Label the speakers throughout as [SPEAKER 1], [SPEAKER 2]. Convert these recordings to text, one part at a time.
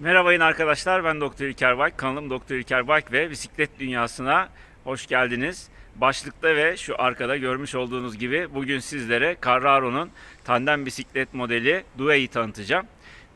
[SPEAKER 1] Merhabayın arkadaşlar ben Doktor İlker Bayk. Kanalım Doktor İlker Bayk ve bisiklet dünyasına hoş geldiniz. Başlıkta ve şu arkada görmüş olduğunuz gibi bugün sizlere Carraro'nun tandem bisiklet modeli Due'yi tanıtacağım.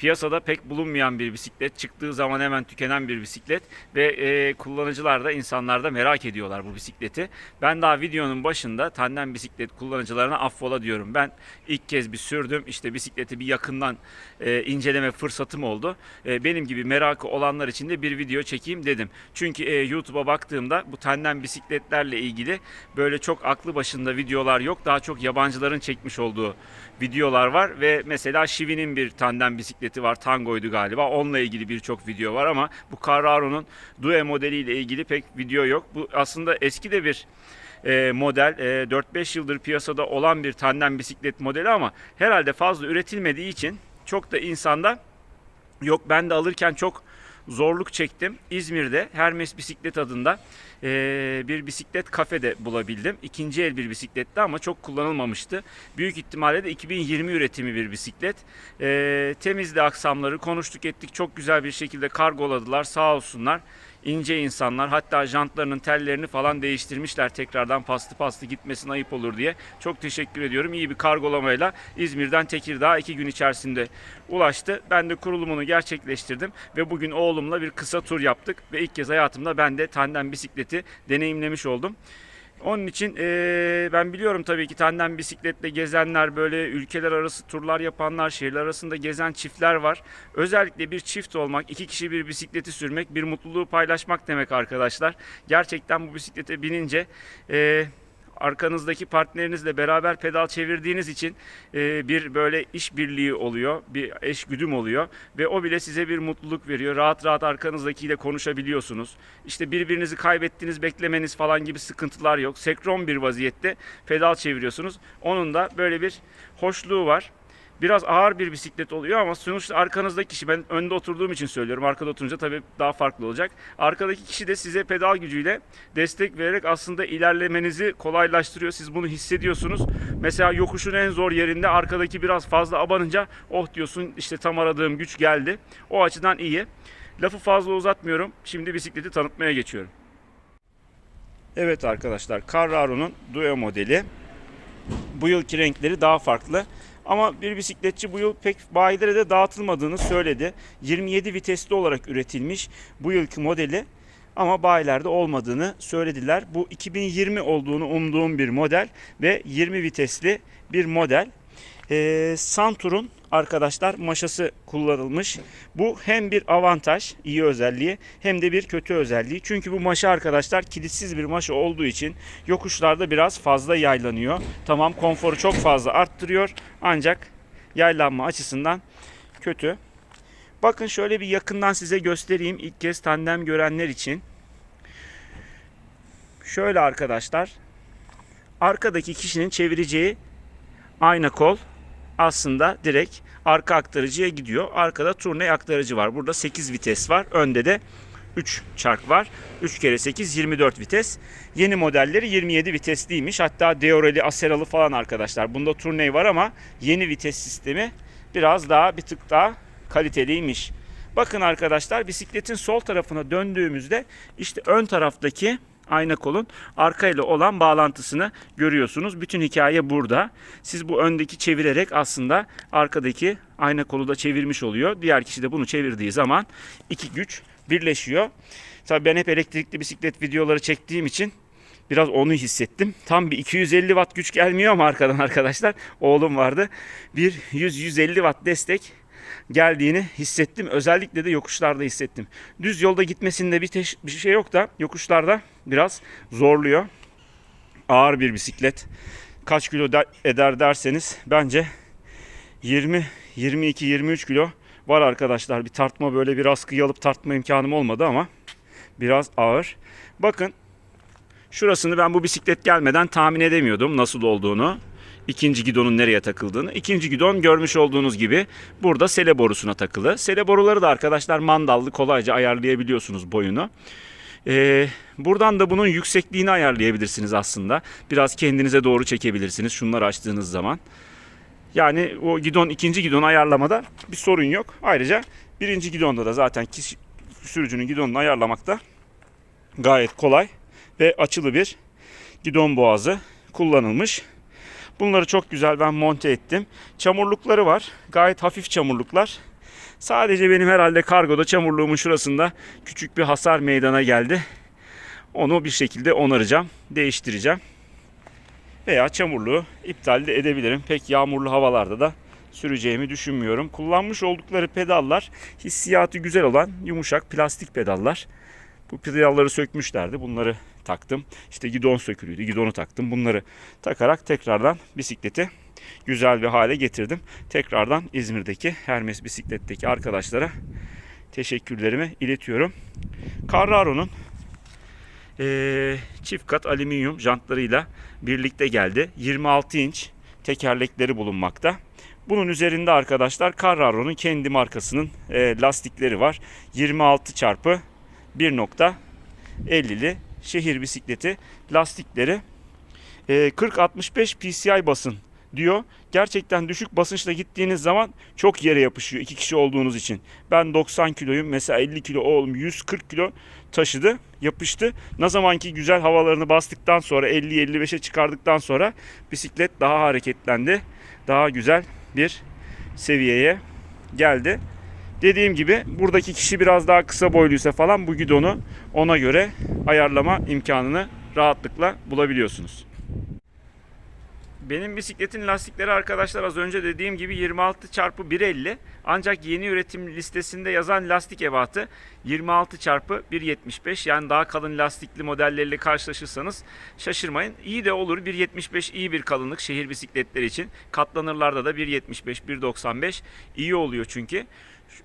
[SPEAKER 1] Piyasada pek bulunmayan bir bisiklet, çıktığı zaman hemen tükenen bir bisiklet ve e, kullanıcılar da insanlar da merak ediyorlar bu bisikleti. Ben daha videonun başında tandem bisiklet kullanıcılarına affola diyorum. Ben ilk kez bir sürdüm, işte bisikleti bir yakından e, inceleme fırsatım oldu. E, benim gibi merakı olanlar için de bir video çekeyim dedim. Çünkü e, YouTube'a baktığımda bu tandem bisikletlerle ilgili böyle çok aklı başında videolar yok. Daha çok yabancıların çekmiş olduğu videolar var ve mesela Shivi'nin bir tandem bisikleti var. Tango'ydu galiba. Onunla ilgili birçok video var ama bu Carraro'nun Due modeliyle ilgili pek video yok. Bu aslında eski de bir e, model. E, 4-5 yıldır piyasada olan bir tandem bisiklet modeli ama herhalde fazla üretilmediği için çok da insanda yok ben de alırken çok zorluk çektim. İzmir'de Hermes Bisiklet adında eee, bir bisiklet kafede bulabildim. İkinci el bir bisikletti ama çok kullanılmamıştı. Büyük ihtimalle de 2020 üretimi bir bisiklet. Eee temizdi aksamları konuştuk ettik çok güzel bir şekilde kargoladılar sağ olsunlar. İnce insanlar hatta jantlarının tellerini falan değiştirmişler tekrardan pastı pastı gitmesin ayıp olur diye. Çok teşekkür ediyorum. İyi bir kargolamayla İzmir'den Tekirdağ iki gün içerisinde ulaştı. Ben de kurulumunu gerçekleştirdim ve bugün oğlumla bir kısa tur yaptık ve ilk kez hayatımda ben de tandem bisikleti deneyimlemiş oldum. Onun için eee, ben biliyorum tabii ki tandem bisikletle gezenler, böyle ülkeler arası turlar yapanlar, şehirler arasında gezen çiftler var. Özellikle bir çift olmak, iki kişi bir bisikleti sürmek, bir mutluluğu paylaşmak demek arkadaşlar. Gerçekten bu bisiklete binince eee arkanızdaki partnerinizle beraber pedal çevirdiğiniz için e, bir böyle işbirliği oluyor, bir eş güdüm oluyor ve o bile size bir mutluluk veriyor. Rahat rahat arkanızdakiyle konuşabiliyorsunuz. İşte birbirinizi kaybettiniz, beklemeniz falan gibi sıkıntılar yok. Senkron bir vaziyette pedal çeviriyorsunuz. Onun da böyle bir hoşluğu var. Biraz ağır bir bisiklet oluyor ama sonuçta arkanızdaki kişi ben önde oturduğum için söylüyorum. Arkada oturunca tabii daha farklı olacak. Arkadaki kişi de size pedal gücüyle destek vererek aslında ilerlemenizi kolaylaştırıyor. Siz bunu hissediyorsunuz. Mesela yokuşun en zor yerinde arkadaki biraz fazla abanınca oh diyorsun işte tam aradığım güç geldi. O açıdan iyi. Lafı fazla uzatmıyorum. Şimdi bisikleti tanıtmaya geçiyorum. Evet arkadaşlar Carraro'nun Due modeli. Bu yılki renkleri daha farklı. Ama bir bisikletçi bu yıl pek bayilere de dağıtılmadığını söyledi. 27 vitesli olarak üretilmiş bu yılki modeli ama bayilerde olmadığını söylediler. Bu 2020 olduğunu umduğum bir model ve 20 vitesli bir model. Ee, Santur'un arkadaşlar maşası kullanılmış. Bu hem bir avantaj, iyi özelliği hem de bir kötü özelliği. Çünkü bu maşa arkadaşlar kilitsiz bir maşa olduğu için yokuşlarda biraz fazla yaylanıyor. Tamam konforu çok fazla arttırıyor ancak yaylanma açısından kötü. Bakın şöyle bir yakından size göstereyim ilk kez tandem görenler için. Şöyle arkadaşlar arkadaki kişinin çevireceği ayna kol aslında direkt arka aktarıcıya gidiyor. Arkada turne aktarıcı var. Burada 8 vites var. Önde de 3 çark var. 3 kere 8 24 vites. Yeni modelleri 27 vitesliymiş. Hatta Deorel'i, Aceral'ı falan arkadaşlar. Bunda turne var ama yeni vites sistemi biraz daha bir tık daha kaliteliymiş. Bakın arkadaşlar bisikletin sol tarafına döndüğümüzde işte ön taraftaki ayna kolun arka ile olan bağlantısını görüyorsunuz. Bütün hikaye burada. Siz bu öndeki çevirerek aslında arkadaki ayna kolu da çevirmiş oluyor. Diğer kişi de bunu çevirdiği zaman iki güç birleşiyor. Tabii ben hep elektrikli bisiklet videoları çektiğim için biraz onu hissettim. Tam bir 250 watt güç gelmiyor ama arkadan arkadaşlar oğlum vardı. Bir 100-150 watt destek geldiğini hissettim. Özellikle de yokuşlarda hissettim. Düz yolda gitmesinde bir, teş- bir şey yok da yokuşlarda biraz zorluyor. Ağır bir bisiklet. Kaç kilo der- eder derseniz bence 20 22 23 kilo var arkadaşlar. Bir tartma böyle bir askıyı alıp tartma imkanım olmadı ama biraz ağır. Bakın şurasını ben bu bisiklet gelmeden tahmin edemiyordum nasıl olduğunu. İkinci gidonun nereye takıldığını. İkinci gidon görmüş olduğunuz gibi burada sele borusuna takılı. Sele boruları da arkadaşlar mandallı kolayca ayarlayabiliyorsunuz boyunu. Ee, buradan da bunun yüksekliğini ayarlayabilirsiniz aslında. Biraz kendinize doğru çekebilirsiniz şunları açtığınız zaman. Yani o gidon ikinci gidon ayarlamada bir sorun yok. Ayrıca Birinci gidonda da zaten kişi, sürücünün gidonunu ayarlamakta gayet kolay ve açılı bir gidon boğazı kullanılmış. Bunları çok güzel ben monte ettim. Çamurlukları var. Gayet hafif çamurluklar. Sadece benim herhalde kargoda çamurluğumun şurasında küçük bir hasar meydana geldi. Onu bir şekilde onaracağım, değiştireceğim. Veya çamurluğu iptal de edebilirim. Pek yağmurlu havalarda da süreceğimi düşünmüyorum. Kullanmış oldukları pedallar hissiyatı güzel olan yumuşak plastik pedallar. Bu pedalları sökmüşlerdi. Bunları taktım. İşte gidon sökülüydü. Gidonu taktım. Bunları takarak tekrardan bisikleti güzel bir hale getirdim. Tekrardan İzmir'deki Hermes bisikletteki arkadaşlara teşekkürlerimi iletiyorum. Carraro'nun eee, çift kat alüminyum jantlarıyla birlikte geldi. 26 inç tekerlekleri bulunmakta. Bunun üzerinde arkadaşlar Carraro'nun kendi markasının eee, lastikleri var. 26 çarpı 1.50'li şehir bisikleti lastikleri e, 40-65 PCI basın diyor. Gerçekten düşük basınçla gittiğiniz zaman çok yere yapışıyor iki kişi olduğunuz için. Ben 90 kiloyum mesela 50 kilo oğlum 140 kilo taşıdı yapıştı. Ne zamanki güzel havalarını bastıktan sonra 50-55'e çıkardıktan sonra bisiklet daha hareketlendi. Daha güzel bir seviyeye geldi. Dediğim gibi buradaki kişi biraz daha kısa boyluysa falan bu gidonu ona göre ayarlama imkanını rahatlıkla bulabiliyorsunuz. Benim bisikletin lastikleri arkadaşlar az önce dediğim gibi 26 çarpı 1.50 ancak yeni üretim listesinde yazan lastik ebatı 26 çarpı 1.75 yani daha kalın lastikli modelleriyle karşılaşırsanız şaşırmayın. İyi de olur 1.75 iyi bir kalınlık şehir bisikletleri için katlanırlarda da 1.75 1.95 iyi oluyor çünkü.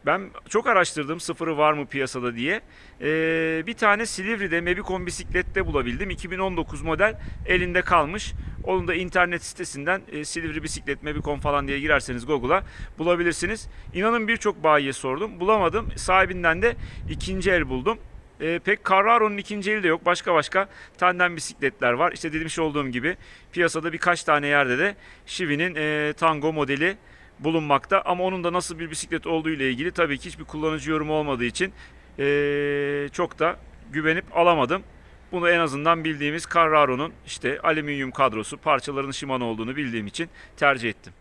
[SPEAKER 1] Ben çok araştırdım sıfırı var mı piyasada diye. Ee, bir tane Silivri'de Mebicon bisiklette bulabildim. 2019 model elinde kalmış. Onu da internet sitesinden e, Silivri bisiklet Mebicon falan diye girerseniz Google'a bulabilirsiniz. İnanın birçok bayiye sordum. Bulamadım. Sahibinden de ikinci el buldum. E, pek Carraro'nun ikinci eli de yok. Başka başka tandem bisikletler var. İşte demiş olduğum gibi piyasada birkaç tane yerde de Chivi'nin e, Tango modeli bulunmakta. Ama onun da nasıl bir bisiklet olduğu ile ilgili tabii ki hiçbir kullanıcı yorumu olmadığı için eee, çok da güvenip alamadım. Bunu en azından bildiğimiz Carraro'nun işte alüminyum kadrosu, parçalarının Shimano olduğunu bildiğim için tercih ettim.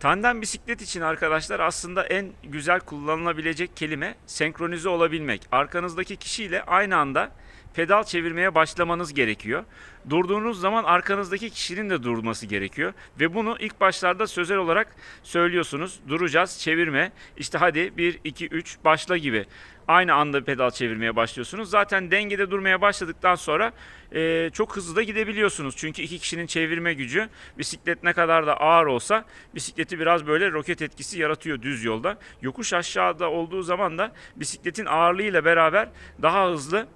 [SPEAKER 1] Tandem bisiklet için arkadaşlar aslında en güzel kullanılabilecek kelime senkronize olabilmek. Arkanızdaki kişiyle aynı anda pedal çevirmeye başlamanız gerekiyor. Durduğunuz zaman arkanızdaki kişinin de durması gerekiyor. Ve bunu ilk başlarda sözel olarak söylüyorsunuz. Duracağız, çevirme. İşte hadi 1, 2, 3 başla gibi. Aynı anda pedal çevirmeye başlıyorsunuz. Zaten dengede durmaya başladıktan sonra e, çok hızlı da gidebiliyorsunuz. Çünkü iki kişinin çevirme gücü bisiklet ne kadar da ağır olsa bisikleti biraz böyle roket etkisi yaratıyor düz yolda. Yokuş aşağıda olduğu zaman da bisikletin ağırlığıyla beraber daha hızlı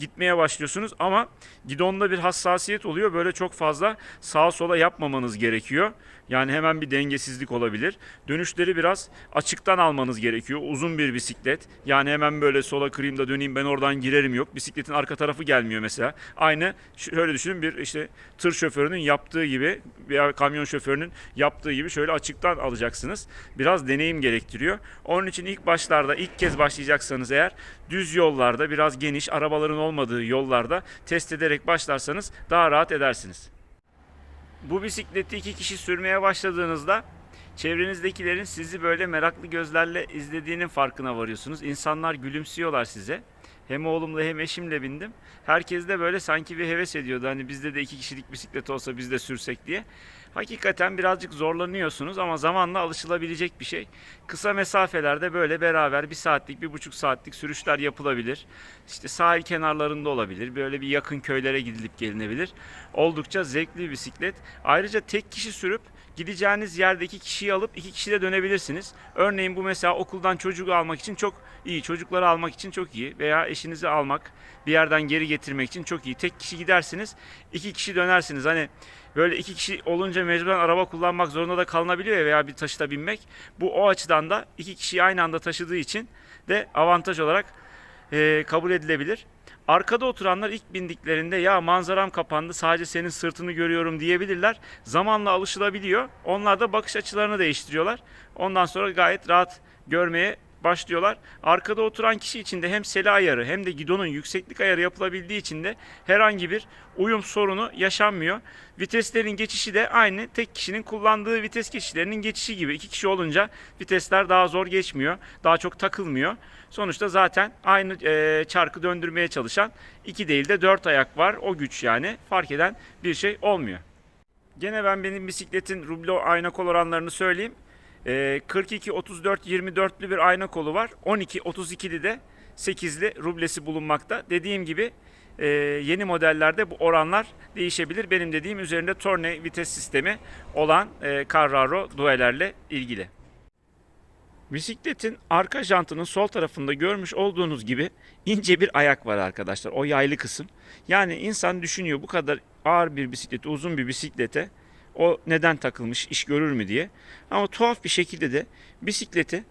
[SPEAKER 1] gitmeye başlıyorsunuz ama gidonda bir hassasiyet oluyor. Böyle çok fazla sağa sola yapmamanız gerekiyor. Yani hemen bir dengesizlik olabilir. Dönüşleri biraz açıktan almanız gerekiyor. Uzun bir bisiklet. Yani hemen böyle sola kırayım da döneyim ben oradan girerim yok. Bisikletin arka tarafı gelmiyor mesela. Aynı şöyle düşünün bir işte tır şoförünün yaptığı gibi veya kamyon şoförünün yaptığı gibi şöyle açıktan alacaksınız. Biraz deneyim gerektiriyor. Onun için ilk başlarda ilk kez başlayacaksanız eğer düz yollarda biraz geniş arabaların olmadığı yollarda test ederek başlarsanız daha rahat edersiniz. Bu bisikleti iki kişi sürmeye başladığınızda çevrenizdekilerin sizi böyle meraklı gözlerle izlediğinin farkına varıyorsunuz. İnsanlar gülümsüyorlar size. Hem oğlumla hem eşimle bindim. Herkes de böyle sanki bir heves ediyordu. Hani bizde de iki kişilik bisiklet olsa biz de sürsek diye. Hakikaten birazcık zorlanıyorsunuz ama zamanla alışılabilecek bir şey. Kısa mesafelerde böyle beraber bir saatlik, bir buçuk saatlik sürüşler yapılabilir. İşte sahil kenarlarında olabilir. Böyle bir yakın köylere gidilip gelinebilir. Oldukça zevkli bir bisiklet. Ayrıca tek kişi sürüp gideceğiniz yerdeki kişiyi alıp iki kişi de dönebilirsiniz. Örneğin bu mesela okuldan çocuğu almak için çok iyi. Çocukları almak için çok iyi. Veya eşinizi almak, bir yerden geri getirmek için çok iyi. Tek kişi gidersiniz, iki kişi dönersiniz. Hani böyle iki kişi olunca mecburen araba kullanmak zorunda da kalınabiliyor ya veya bir taşıta binmek. Bu o açıdan da iki kişiyi aynı anda taşıdığı için de avantaj olarak e, kabul edilebilir. Arkada oturanlar ilk bindiklerinde ya manzaram kapandı sadece senin sırtını görüyorum diyebilirler. Zamanla alışılabiliyor. Onlar da bakış açılarını değiştiriyorlar. Ondan sonra gayet rahat görmeye başlıyorlar. Arkada oturan kişi için de hem sela ayarı hem de gidonun yükseklik ayarı yapılabildiği için de herhangi bir uyum sorunu yaşanmıyor. Viteslerin geçişi de aynı tek kişinin kullandığı vites geçişlerinin geçişi gibi. İki kişi olunca vitesler daha zor geçmiyor. Daha çok takılmıyor. Sonuçta zaten aynı e, çarkı döndürmeye çalışan iki değil de dört ayak var. O güç yani fark eden bir şey olmuyor. Gene ben benim bisikletin rublo ayna kol oranlarını söyleyeyim. Ee, 42 34 24'lü bir ayna kolu var. 12 32'li de 8'li rublesi bulunmakta. Dediğim gibi e, yeni modellerde bu oranlar değişebilir. Benim dediğim üzerinde torne vites sistemi olan e, Carraro Dueler'le ilgili. Bisikletin arka jantının sol tarafında görmüş olduğunuz gibi ince bir ayak var arkadaşlar. O yaylı kısım. Yani insan düşünüyor bu kadar ağır bir bisiklete, uzun bir bisiklete o neden takılmış, iş görür mü diye. Ama tuhaf bir şekilde de bisikleti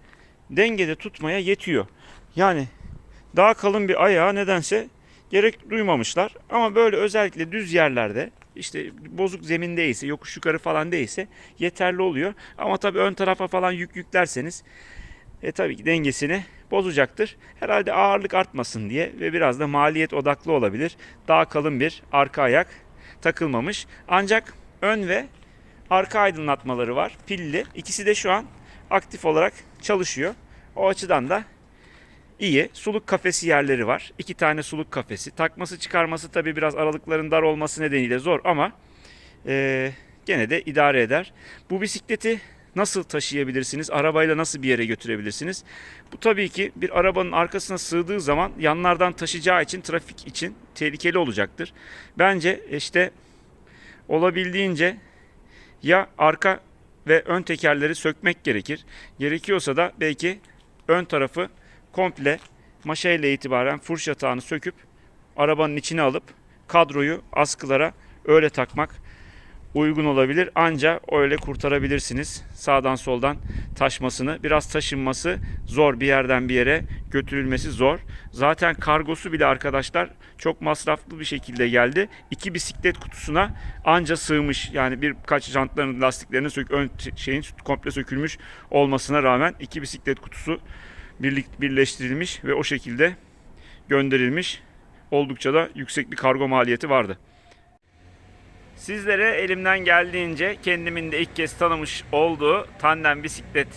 [SPEAKER 1] dengede tutmaya yetiyor. Yani daha kalın bir ayağa nedense gerek duymamışlar. Ama böyle özellikle düz yerlerde işte bozuk zemin değilse, yokuş yukarı falan değilse yeterli oluyor. Ama tabii ön tarafa falan yük yüklerseniz e tabii ki dengesini bozacaktır. Herhalde ağırlık artmasın diye ve biraz da maliyet odaklı olabilir. Daha kalın bir arka ayak takılmamış. Ancak ön ve arka aydınlatmaları var. Pilli. İkisi de şu an aktif olarak çalışıyor. O açıdan da iyi. Suluk kafesi yerleri var. İki tane suluk kafesi. Takması çıkarması tabii biraz aralıkların dar olması nedeniyle zor ama eee, gene de idare eder. Bu bisikleti nasıl taşıyabilirsiniz? Arabayla nasıl bir yere götürebilirsiniz? Bu tabii ki bir arabanın arkasına sığdığı zaman yanlardan taşıyacağı için trafik için tehlikeli olacaktır. Bence işte olabildiğince ya arka ve ön tekerleri sökmek gerekir. Gerekiyorsa da belki ön tarafı komple maşa ile itibaren furş yatağını söküp arabanın içine alıp kadroyu askılara öyle takmak uygun olabilir. Anca öyle kurtarabilirsiniz. Sağdan soldan taşmasını. Biraz taşınması zor. Bir yerden bir yere götürülmesi zor. Zaten kargosu bile arkadaşlar çok masraflı bir şekilde geldi. İki bisiklet kutusuna anca sığmış. Yani birkaç jantların lastiklerini sök, ön şeyin komple sökülmüş olmasına rağmen iki bisiklet kutusu birlik, birleştirilmiş ve o şekilde gönderilmiş. Oldukça da yüksek bir kargo maliyeti vardı. Sizlere elimden geldiğince kendimin de ilk kez tanımış olduğu tandem bisiklet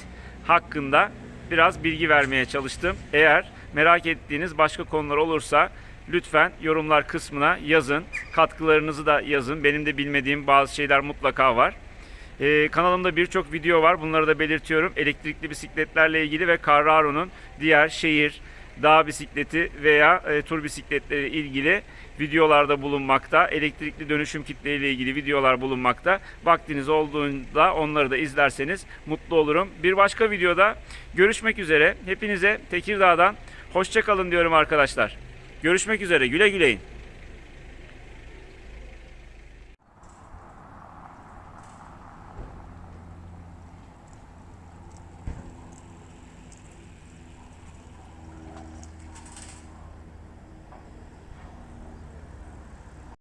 [SPEAKER 1] hakkında biraz bilgi vermeye çalıştım. Eğer merak ettiğiniz başka konular olursa lütfen yorumlar kısmına yazın. Katkılarınızı da yazın. Benim de bilmediğim bazı şeyler mutlaka var. Ee, kanalımda birçok video var. Bunları da belirtiyorum. Elektrikli bisikletlerle ilgili ve Carraro'nun diğer şehir, dağ bisikleti veya e, tur bisikletleri ilgili videolarda bulunmakta. Elektrikli dönüşüm kitleriyle ilgili videolar bulunmakta. Vaktiniz olduğunda onları da izlerseniz mutlu olurum. Bir başka videoda görüşmek üzere. Hepinize Tekirdağ'dan hoşça kalın diyorum arkadaşlar. Görüşmek üzere. Güle güleyin.